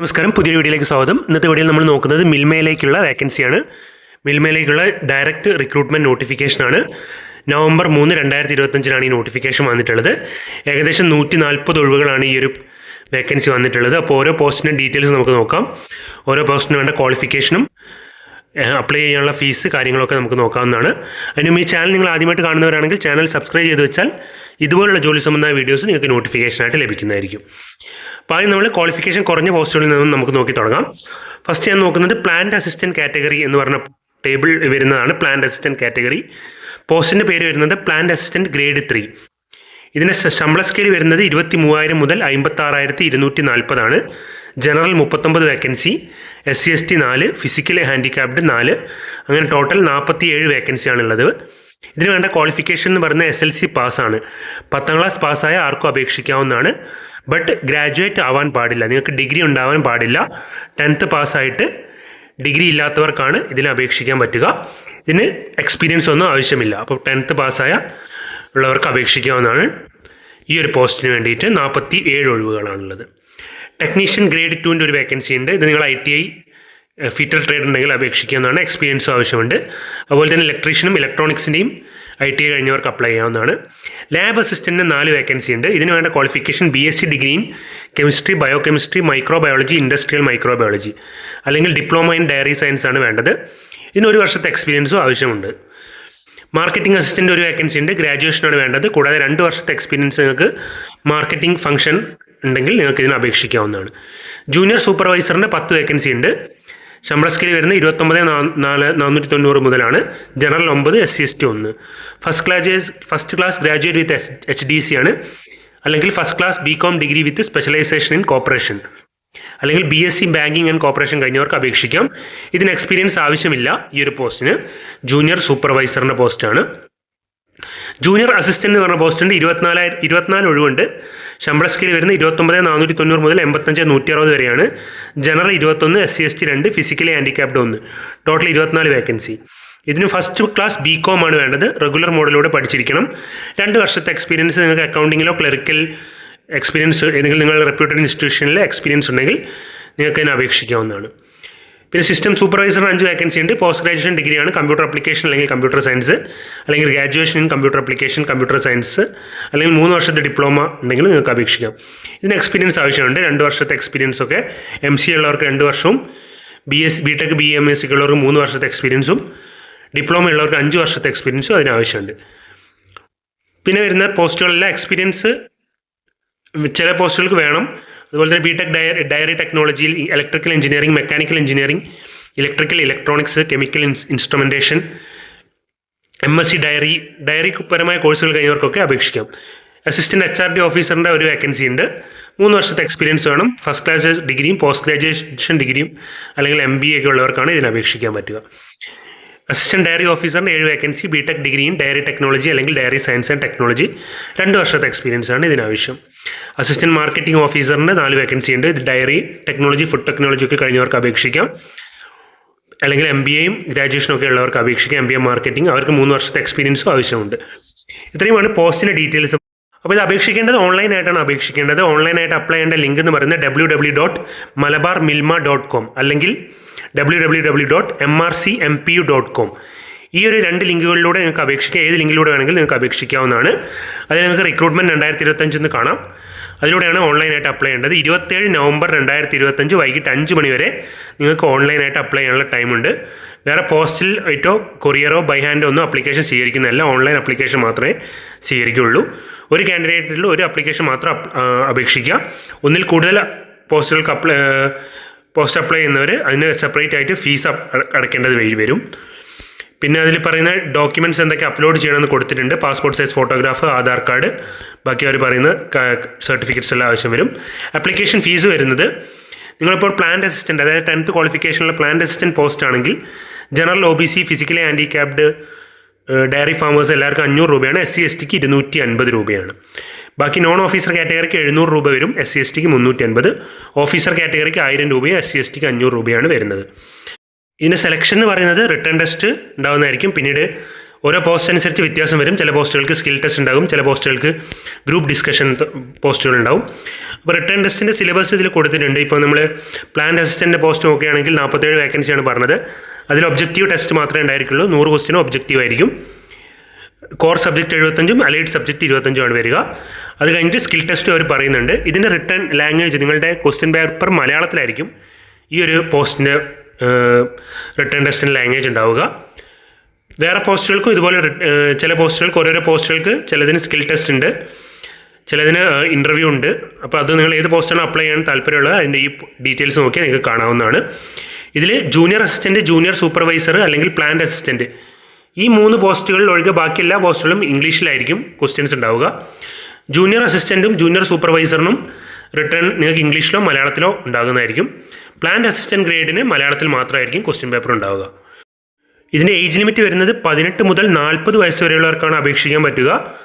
നമസ്കാരം പുതിയ വീഡിയോയിലേക്ക് സ്വാഗതം. ഇന്നത്തെ വീഡിയോയിൽ നമ്മൾ നോക്കുന്നത് മിൽമയിലേക്കുള്ള വേക്കൻസിയാണ്. മിൽമയിലേക്കുള്ള ഡയറക്റ്റ് റിക്രൂട്ട്മെന്റ് നോട്ടിഫിക്കേഷനാണ് നവംബർ മൂന്ന് രണ്ടായിരത്തി ഇരുപത്തഞ്ചിനാണ് ഈ നോട്ടിഫിക്കേഷൻ വന്നിട്ടുള്ളത്. ഏകദേശം നൂറ്റി നാൽപ്പത് ഒഴിവുകളാണ് ഈ ഒരു വേക്കൻസി വന്നിട്ടുള്ളത്. അപ്പോൾ ഓരോ പോസ്റ്റിന്റെ ഡീറ്റെയിൽസ് നമുക്ക് നോക്കാം. ഓരോ പോസ്റ്റിന് വേണ്ട ക്വാളിഫിക്കേഷനും അപ്ലൈ ചെയ്യാനുള്ള ഫീസ് കാര്യങ്ങളൊക്കെ നമുക്ക് നോക്കാവുന്നതാണ്. അതിനും ഈ ചാനൽ നിങ്ങൾ ആദ്യമായിട്ട് കാണുന്നവരാണെങ്കിൽ ചാനൽ സബ്സ്ക്രൈബ് ചെയ്ത് വെച്ചാൽ ഇതുപോലുള്ള ജോലി സംബന്ധമായ വീഡിയോസ് നിങ്ങൾക്ക് നോട്ടിഫിക്കേഷനായിട്ട് ലഭിക്കുന്നതായിരിക്കും. അപ്പോൾ ആദ്യം നമ്മൾ ക്വാളിഫിക്കേഷൻ കുറഞ്ഞ പോസ്റ്റുകളിൽ നിന്നും നമുക്ക് നോക്കി തുടങ്ങാം. ഫസ്റ്റ് ഞാൻ നോക്കുന്നത് പ്ലാന്റ് അസിസ്റ്റന്റ് കാറ്റഗറി എന്ന് പറഞ്ഞ ടേബിൾ വരുന്നതാണ് പ്ലാന്റ് അസിസ്റ്റന്റ് കാറ്റഗറി പോസ്റ്റിന്റെ പേര് വരുന്നത് പ്ലാന്റ് അസിസ്റ്റന്റ് ഗ്രേഡ് ത്രീ ഇതിന്റെ ശമ്പള സ്കെയിൽ വരുന്നത് ഇരുപത്തി മൂവായിരം മുതൽ അമ്പത്താറായിരത്തി ഇരുന്നൂറ്റി നാൽപ്പതാണ് ജനറൽ മുപ്പത്തൊമ്പത് vacancy S C S T നാല് ഫിസിക്കലി ഹാൻഡിക്യാപ്ഡ് നാല് അങ്ങനെ ടോട്ടൽ നാൽപ്പത്തി ഏഴ് വേക്കൻസിയാണുള്ളത് ഇതിന് വേണ്ട ക്വാളിഫിക്കേഷൻ എന്ന് പറയുന്നത് എസ് എൽ സി പാസ്സാണ് പത്താം ക്ലാസ് പാസ്സായ ആർക്കും അപേക്ഷിക്കാവുന്നതാണ്. ബട്ട് ഗ്രാജുവേറ്റ് ആവാൻ പാടില്ല. നിങ്ങൾക്ക് ഡിഗ്രി ഉണ്ടാവാൻ പാടില്ല. ടെൻത്ത് പാസ്സായിട്ട് ഡിഗ്രി ഇല്ലാത്തവർക്കാണ് ഇതിന് അപേക്ഷിക്കാൻ പറ്റുക. ഇതിന് എക്സ്പീരിയൻസ് ഒന്നും ആവശ്യമില്ല. അപ്പോൾ ടെൻത്ത് പാസ്സായ ഉള്ളവർക്ക് അപേക്ഷിക്കാവുന്നതാണ്. ഈ ഒരു പോസ്റ്റിന് വേണ്ടിയിട്ട് നാൽപ്പത്തി ഏഴ് ഒഴിവുകളാണുള്ളത്. ടെക്നീഷ്യൻ ഗ്രേഡ് ടുവിന്റെ ഒരു വേക്കൻസി ഉണ്ട്. ഇത് നിങ്ങൾ I T I fitter trade ഉണ്ടെങ്കിൽ അപേക്ഷിക്കാവുന്നതാണ് എക്സ്പീരിയൻസും ആവശ്യമുണ്ട്. അതുപോലെ തന്നെ ഇലക്ട്രീഷ്യനും ഇലക്ട്രോണിക്സിന്റെയും ഐ ടി ഐ കഴിഞ്ഞവർക്ക് അപ്ലൈ ചെയ്യാവുന്നതാണ്. ലാബ് അസിസ്റ്റന്റിന് നാല് വേക്കൻസി ഉണ്ട്. ഇതിന് വേണ്ട qualification B S C degree in chemistry biochemistry microbiology industrial microbiology അല്ലെങ്കിൽ ഡിപ്ലോമ ഇൻ ഡയറി സയൻസ് ആണ് വേണ്ടത്. ഇതിന് ഒരു വർഷത്തെ എക്സ്പീരിയൻസും ആവശ്യമുണ്ട്. മാർക്കറ്റിംഗ് അസിസ്റ്റന്റ് ഒരു വേക്കൻസി ഉണ്ട്. ഗ്രാജുവേഷനാണ് വേണ്ടത്. കൂടാതെ രണ്ട് വർഷത്തെ എക്സ്പീരിയൻസ് നിങ്ങൾക്ക് മാർക്കറ്റിംഗ് ഫംഗ്ഷൻ ഉണ്ടെങ്കിൽ നിങ്ങൾക്ക് ഇതിന് അപേക്ഷിക്കാവുന്നതാണ്. ജൂനിയർ സൂപ്പർവൈസറിന് പത്ത് വേക്കൻസി ഉണ്ട്. ശമ്പള സ്കെയിൽ വരുന്ന ഇരുപത്തൊമ്പത് നാല് നാനൂറ്റി തൊണ്ണൂറ് മുതലാണ്. ജനറൽ ഒമ്പത് എസ് സി എസ് ടി ഒന്ന്. First class first class graduate with H D C ആണ്. അല്ലെങ്കിൽ first class B com degree with specialization in cooperation അല്ലെങ്കിൽ B S C banking and cooperation കഴിഞ്ഞവർക്ക് അപേക്ഷിക്കാം. ഇതിന് എക്സ്പീരിയൻസ് ആവശ്യമില്ല ഈ ഒരു പോസ്റ്റിന് ജൂനിയർ സൂപ്പർവൈസറിന്റെ പോസ്റ്റാണ് ജൂനിയർ അസിസ്റ്റന്റ് എന്ന് പറഞ്ഞ പോസ്റ്റുണ്ട് ഇരുപത്തിനാലായിരം ഇരുപത്തിനാല് ഒഴിവുണ്ട്. ശമ്പള സ്കെയിൽ വരുന്ന ഇരുപത്തൊമ്പത് നാനൂറ്റി തൊണ്ണൂറ് മുതൽ എൺപത്തഞ്ച് നൂറ്റി അറുപത് വരെയാണ്. ജനറൽ ഇരുപത്തൊന്ന് എസ് സി എസ് ടി രണ്ട് ഫിസിക്കലി ഹാൻഡിക്യാപ്ഡ് ഒന്ന്. ടോട്ടൽ ഇരുപത്തിനാല് വേക്കൻസി ഇതിന് ഫസ്റ്റ് ക്ലാസ് ബി കോം ആണ് വേണ്ടത്. റെഗുലർ മോഡലിലൂടെ പഠിച്ചിരിക്കണം. രണ്ട് വർഷത്തെ എക്സ്പീരിയൻസ് നിങ്ങൾക്ക് അക്കൗണ്ടിങ്ങിലോ ക്ലറിക്കൽ എക്സ്പീരിയൻസ് ഏതെങ്കിലും നിങ്ങൾ റെപ്യൂട്ടഡ് ഇൻസ്റ്റിറ്റ്യൂഷനിലെ എക്സ്പീരിയൻസ് ഉണ്ടെങ്കിൽ നിങ്ങൾക്ക് അതിന് അപേക്ഷിക്കാവുന്നതാണ്. പിന്നെ സിസ്റ്റം സൂപ്പർവൈസർ അഞ്ച് വേക്കൻസി ഉണ്ട്. പോസ്റ്റ് ഗ്രാജുവേഷൻ ഡിഗ്രിയാണ് കമ്പ്യൂട്ടർ അപ്ലിക്കേഷൻ അല്ലെങ്കിൽ കമ്പ്യൂട്ടർ സയൻസ് അല്ലെങ്കിൽ graduation in computer application computer science അല്ലെങ്കിൽ മൂന്ന് വർഷത്തെ ഡിപ്ലോമ ഉണ്ടെങ്കിൽ നിങ്ങൾക്ക് അപേക്ഷിക്കാം. ഇതിന് എക്സ്പീരിയൻസ് ആവശ്യമുണ്ട്. രണ്ട് വർഷത്തെ എക്സ്പീരിയൻസ് ഒക്കെ എം സി ഉള്ളവർക്ക് രണ്ട് വർഷവും B S B tech B M S C ഉള്ളവർക്ക് മൂന്ന് വർഷത്തെ എക്സ്പീരിയൻസും ഡിപ്ലോമ ഉള്ളവർക്ക് അഞ്ച് വർഷത്തെ എക്സ്പീരിയൻസും അതിനാവശ്യമുണ്ട് പിന്നെ വരുന്ന പോസ്റ്റുകളിലെ എക്സ്പീരിയൻസ് ചില പോസ്റ്റുകൾക്ക് വേണം. അതുപോലെ തന്നെ ബിടെക് ഡയറി ഡയറി ടെക്നോളജിയിൽ electrical engineering mechanical engineering electrical electronics chemical instrumentation M S C dairy dairy പരമായ കോഴ്സുകൾ കഴിഞ്ഞവർക്കൊക്കെ അപേക്ഷിക്കാം. അസിസ്റ്റന്റ് എച്ച് ആർ ഡി ഓഫീസറിന്റെ ഒരു വേക്കൻസി ഉണ്ട്. മൂന്ന് വർഷത്തെ എക്സ്പീരിയൻസ് വേണം. ഫസ്റ്റ് ക്ലാസ് ഡിഗ്രിയും പോസ്റ്റ് ഗ്രാജുവേഷൻ ഡിഗ്രിയും അല്ലെങ്കിൽ എം ബി ഒക്കെ ഉള്ളവർക്കാണ് ഇതിന് അപേക്ഷിക്കാൻ പറ്റുക. അസിസ്റ്റന്റ് ഡയറി ഓഫീസറിന് ഏഴ് vacancy B tech degree in dairy technology അല്ലെങ്കിൽ ഡയറി സയൻസ് ആൻഡ് ടെക്നോളജി രണ്ട് വർഷത്തെ എക്സ്പീരിയൻസ് ആണ് ഇതിനാവശ്യം. അസിസ്റ്റന്റ് മാർക്കറ്റിംഗ് ഓഫീസറിന് നാല് വേക്കൻസി ഉണ്ട്. ഇത് ഡയറി ടെക്നോളജി ഫുഡ് ടെക്നോളജി ഒക്കെ കഴിഞ്ഞവർക്ക് അപേക്ഷിക്കാം. അല്ലെങ്കിൽ എം ബി എയും ഗ്രാജുവേഷനും ഒക്കെ ഉള്ളവർക്ക് അപേക്ഷിക്കാം. എം ബി എ മാർക്കറ്റിംഗ് അവർക്ക് മൂന്ന് വർഷത്തെ എക്സ്പീരിയൻസും ആവശ്യമുണ്ട്. ഇത്രയുമാണ് പോസ്റ്റിന്റെ ഡീറ്റെയിൽസ് അപ്പോൾ ഇത് അപേക്ഷിക്കേണ്ടത് ഓൺലൈനായിട്ടാണ് അപേക്ഷിക്കേണ്ടത്. ഓൺലൈനായിട്ട് അപ്ലൈ ചെയ്യേണ്ട ലിങ്ക് എന്ന് പറയുന്നത് W W dot Malabar Milma dot com അല്ലെങ്കിൽ W W W dot M R C M P U dot com ഈ ഒരു രണ്ട് ലിങ്കുകളിലൂടെ നിങ്ങൾക്ക് അപേക്ഷിക്കുക ഏത് ലിങ്കിലൂടെ വേണമെങ്കിലും നിങ്ങൾക്ക് അപേക്ഷിക്കാവുന്നതാണ്. അതിൽ നിങ്ങൾക്ക് റിക്രൂട്ട്മെന്റ് രണ്ടായിരത്തി ഇരുപത്തഞ്ചെന്ന് കാണാം. അതിലൂടെയാണ് ഓൺലൈനായിട്ട് അപ്ലൈ ചെയ്യേണ്ടത്. ഇരുപത്തേഴ് നവംബർ രണ്ടായിരത്തി ഇരുപത്തഞ്ച് വൈകിട്ട് അഞ്ച് മണി വരെ നിങ്ങൾക്ക് ഓൺലൈനായിട്ട് അപ്ലൈ ചെയ്യാനുള്ള ടൈമുണ്ട് വേറെ പോസ്റ്റിൽ ആയിട്ടോ കൊറിയറോ ബൈ ഹാൻഡോ ഒന്നും അപ്ലിക്കേഷൻ സ്വീകരിക്കുന്നില്ല ഓൺലൈൻ അപ്ലിക്കേഷൻ മാത്രമേ സ്വീകരിക്കുകയുള്ളൂ ഒരു കാൻഡിഡേറ്റിൽ ഒരു അപ്ലിക്കേഷൻ മാത്രം അപേക്ഷിക്കുക. ഒന്നിൽ കൂടുതൽ പോസ്റ്റുകൾക്ക് അപ്ലൈ പോസ്റ്റ് അപ്ലൈ ചെയ്യുന്നവർ അതിന് സെപ്പറേറ്റ് ആയിട്ട് ഫീസ് അടയ്ക്കേണ്ടത് വരും. പിന്നെ അതിൽ പറയുന്ന ഡോക്യുമെന്റ്സ് എന്തൊക്കെ അപ്ലോഡ് ചെയ്യണമെന്ന് കൊടുത്തിട്ടുണ്ട്. Passport size photograph Aadhaar card ബാക്കി അവർ പറയുന്ന സർട്ടിഫിക്കറ്റ്സ് എല്ലാം ആവശ്യം വരും. ആപ്ലിക്കേഷൻ ഫീസ് വരുന്നത് നിങ്ങളിപ്പോൾ പ്ലാന്റ് അസിസ്റ്റന്റ് അതായത് ടെൻത്ത് ക്വാളിഫിക്കേഷനുള്ള പ്ലാന്റ് അസിസ്റ്റന്റ് പോസ്റ്റ് ആണെങ്കിൽ general O B C physically handicapped dairy farmers എല്ലാവർക്കും അഞ്ഞൂറ് രൂപയാണ്. എസ് സി എസ് ടിക്ക് ഇരുന്നൂറ്റി അൻപത് രൂപയാണ്. ബാക്കി നോൺ ഓഫീസർ കാറ്റഗറിക്ക് എഴുന്നൂറ് രൂപ വരും. എസ് സി എസ് ടിക്ക് മുന്നൂറ്റി അൻപത് ഓഫീസർ കാറ്റഗറിക്ക് ആയിരം രൂപയും എസ് സി എസ് ടിക്ക് അഞ്ഞൂറ് രൂപയാണ് വരുന്നത്. ഇതിന് സെലക്ഷൻ എന്ന് പറയുന്നത് റിട്ടേൺ ടെസ്റ്റ് ഉണ്ടാകുന്നതായിരിക്കും പിന്നീട് ഓരോ പോസ്റ്റ് അനുസരിച്ച് വ്യത്യാസം വരും. ചില പോസ്റ്റുകൾക്ക് സ്കിൽ ടെസ്റ്റ് ഉണ്ടാകും. ചില പോസ്റ്റുകൾക്ക് ഗ്രൂപ്പ് ഡിസ്കഷൻ പോസ്റ്റുകൾ ഉണ്ടാവും. അപ്പോൾ റിട്ടേൺ ടെസ്റ്റിന്റെ സിലബസ് ഇതിൽ കൊടുത്തിട്ടുണ്ട്. ഇപ്പോൾ നമ്മൾ പ്ലാന്റ് അസിസ്റ്റന്റ് പോസ്റ്റ് നോക്കുകയാണെങ്കിൽ നാൽപ്പത്തേഴ് വേക്കൻസിയാണ് പറഞ്ഞത്. അതിൽ ഒബ്ജക്റ്റീവ് ടെസ്റ്റ് മാത്രമേ ഉണ്ടായിരിക്കുള്ളൂ. നൂറ് ക്വസ്റ്റിനും ഒബ്ജക്റ്റീവ് ആയിരിക്കും. കോർ സബ്ജക്റ്റ് എഴുപത്തഞ്ചും അലൈഡ് സബ്ജക്റ്റ് ഇരുപത്തഞ്ചുമാണ് വരിക. അത് കഴിഞ്ഞിട്ട് സ്കിൽ ടെസ്റ്റ് അവർ പറയുന്നുണ്ട്. ഇതിന്റെ റിട്ടേൺ ലാംഗ്വേജ് നിങ്ങളുടെ ക്വസ്റ്റ്യൻ പേപ്പർ മലയാളത്തിലായിരിക്കും. ഈ ഒരു പോസ്റ്റിന്റെ റിട്ടേൺ ടെസ്റ്റിന് ലാംഗ്വേജ് ഉണ്ടാവുക. വേറെ പോസ്റ്റുകൾക്കും ഇതുപോലെ ചില പോസ്റ്റുകൾക്ക് ഓരോരോ പോസ്റ്റുകൾക്ക് ചിലതിന് സ്കിൽ ടെസ്റ്റ് ഉണ്ട്. ചിലതിന് ഇന്റർവ്യൂ ഉണ്ട്. അപ്പോൾ അത് നിങ്ങൾ ഏത് പോസ്റ്റാണ് അപ്ലൈ ചെയ്യാൻ താല്പര്യമുള്ളത് അതിന്റെ ഈ ഡീറ്റെയിൽസ് നോക്കിയാൽ നിങ്ങൾക്ക് കാണാവുന്നതാണ്. ഇതിൽ ജൂനിയർ അസിസ്റ്റന്റ് ജൂനിയർ സൂപ്പർവൈസർ അല്ലെങ്കിൽ പ്ലാന്റ് അസിസ്റ്റന്റ് ഈ മൂന്ന് പോസ്റ്റുകളിൽ ഒഴികെ ബാക്കി എല്ലാ പോസ്റ്റുകളും ഇംഗ്ലീഷിലായിരിക്കും ക്വസ്റ്റ്യൻസ് ഉണ്ടാവുക. ജൂനിയർ അസിസ്റ്റന്റും ജൂനിയർ സൂപ്പർവൈസറിനും റിട്ടേൺ നിങ്ങൾക്ക് ഇംഗ്ലീഷിലോ മലയാളത്തിലോ ഉണ്ടാകുന്നതായിരിക്കും. പ്ലാന്റ് അസിസ്റ്റന്റ് ഗ്രേഡിന് മലയാളത്തിൽ മാത്രമായിരിക്കും ക്വസ്റ്റ്യൻ പേപ്പർ ഉണ്ടാവുക. ഇതിന്റെ ഏജ് ലിമിറ്റ് വരുന്നത് പതിനെട്ട് മുതൽ നാൽപ്പത് വയസ്സ് വരെയുള്ളവർക്കാണ് അപേക്ഷിക്കാൻ പറ്റുക.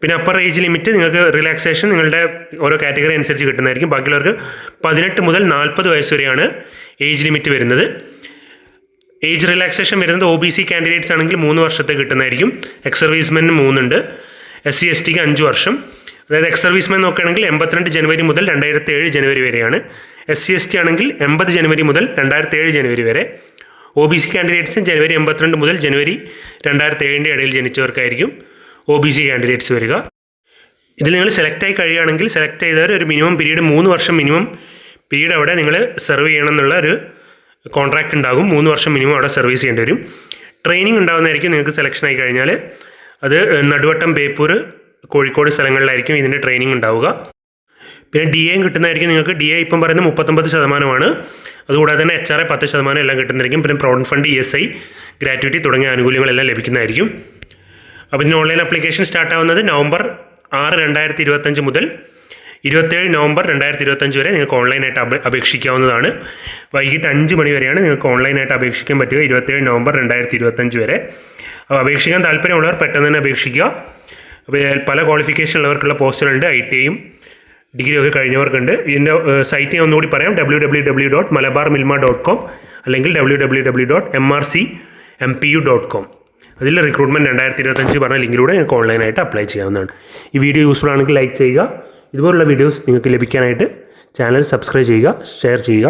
പിന്നെ അപ്പർ ഏജ് ലിമിറ്റ് നിങ്ങൾക്ക് റിലാക്സേഷൻ നിങ്ങളുടെ ഓരോ കാറ്റഗറി അനുസരിച്ച് കിട്ടുന്നതായിരിക്കും. ബാക്കിയുള്ളവർക്ക് പതിനെട്ട് മുതൽ നാൽപ്പത് വയസ്സ് വരെയാണ് ഏജ് ലിമിറ്റ് വരുന്നത്. ഏജ് റിലാക്സേഷൻ വരുന്നത് ഒ ബി സി കാൻഡിഡേറ്റ്സ് ആണെങ്കിൽ മൂന്ന് വർഷത്തെ കിട്ടുന്നതായിരിക്കും. എക്സ് സർവീസ്മെന് മൂന്നുണ്ട്. എസ് സി എസ് ടിക്ക് അഞ്ച് വർഷം. അതായത് എക്സ് സർവീസ്മാൻ നോക്കുകയാണെങ്കിൽ എൺപത്തിരണ്ട് ജനുവരി മുതൽ രണ്ടായിരത്തി ഏഴ് ജനുവരി വരെയാണ്. എസ് സി എസ് ടി ആണെങ്കിൽ എൺപത് ജനുവരി മുതൽ രണ്ടായിരത്തി ഏഴ് ജനുവരി വരെ. ഒ ബി സി കാൻഡിഡേറ്റ്സ് ജനുവരി എൺപത്തിരണ്ട് മുതൽ ജനുവരി രണ്ടായിരത്തി ഏഴിന്റെ ഇടയിൽ ജനിച്ചവർക്കായിരിക്കും ഒ ബി സി കാൻഡിഡേറ്റ്സ് വരിക. ഇതിൽ നിങ്ങൾ സെലക്ട് ആയി കഴിയുകയാണെങ്കിൽ സെലക്ട് ചെയ്തവർ ഒരു മിനിമം പീരീഡ് മൂന്ന് വർഷം മിനിമം പീരീഡ് അവിടെ നിങ്ങൾ സെർവ് ചെയ്യണം എന്നുള്ള ഒരു കോൺട്രാക്റ്റ് ഉണ്ടാകും. മൂന്ന് വർഷം മിനിമം അവിടെ സർവീസ് ചെയ്യേണ്ടി വരും. ട്രെയിനിങ് ഉണ്ടാകുന്നതായിരിക്കും നിങ്ങൾക്ക് സെലക്ഷൻ ആയി കഴിഞ്ഞാൽ. അത് നടുവട്ടം ബേപ്പൂർ കോഴിക്കോട് സ്ഥലങ്ങളിലായിരിക്കും ഇതിന്റെ ട്രെയിനിങ് ഉണ്ടാവുക. പിന്നെ ഡി എയും കിട്ടുന്നതായിരിക്കും നിങ്ങൾക്ക് ഡി എ ഇപ്പം പറയുന്നത് മുപ്പത്തൊമ്പത് ശതമാനമാണ്. അതുകൂടാതെ തന്നെ എച്ച് ആർ എ പത്ത് ശതമാനം എല്ലാം കിട്ടുന്നതായിരിക്കും. പിന്നെ provident fund E S I gratuity തുടങ്ങിയ ആനുകൂല്യങ്ങളെല്ലാം ലഭിക്കുന്നതായിരിക്കും. അപ്പോൾ ഇതിന് ഓൺലൈൻ അപ്ലിക്കേഷൻ സ്റ്റാർട്ട് ആവുന്നത് നവംബർ ആറ് രണ്ടായിരത്തി ഇരുപത്തഞ്ച് മുതൽ ഇരുപത്തേഴ് നവംബർ രണ്ടായിരത്തി ഇരുപത്തഞ്ച് വരെ നിങ്ങൾക്ക് ഓൺലൈനായിട്ട് അപേ അപേക്ഷിക്കാവുന്നതാണ്. വൈകിട്ട് അഞ്ച് മണി വരെയാണ് നിങ്ങൾക്ക് ഓൺലൈനായിട്ട് അപേക്ഷിക്കാൻ പറ്റുക ഇരുപത്തേഴ് നവംബർ രണ്ടായിരത്തി ഇരുപത്തഞ്ച് വരെ. അപ്പോൾ അപേക്ഷിക്കാൻ താല്പര്യമുള്ളവർ പെട്ടെന്ന് തന്നെ അപേക്ഷിക്കുക. അപ്പോൾ പല ക്വാളിഫിക്കേഷൻ ഉള്ളവർക്കുള്ള പോസ്റ്റുകളുണ്ട് ഐ ടി ഐയും ഡിഗ്രി ഒക്കെ കഴിഞ്ഞവർക്കുണ്ട്. ഇതിന്റെ സൈറ്റ് ഞാൻ ഒന്നുകൂടി പറയാം W W W dot Malabar Milma dot com അല്ലെങ്കിൽ W W W dot M R C M P U dot com അതിൽ റിക്രൂട്ട്മെന്റ് രണ്ടായിരത്തി ഇരുപത്തഞ്ച് പറഞ്ഞ ലിങ്കിലൂടെ നിങ്ങൾക്ക് ഓൺലൈനായിട്ട് അപ്ലൈ ചെയ്യാവുന്നതാണ്. ഈ വീഡിയോ യൂസ്ഫുൾ ആണെങ്കിൽ ലൈക്ക് ചെയ്യുക. ഇതുപോലുള്ള വീഡിയോസ് നിങ്ങൾക്ക് ലഭിക്കാനായിട്ട് ചാനൽ സബ്സ്ക്രൈബ് ചെയ്യുക ഷെയർ ചെയ്യുക.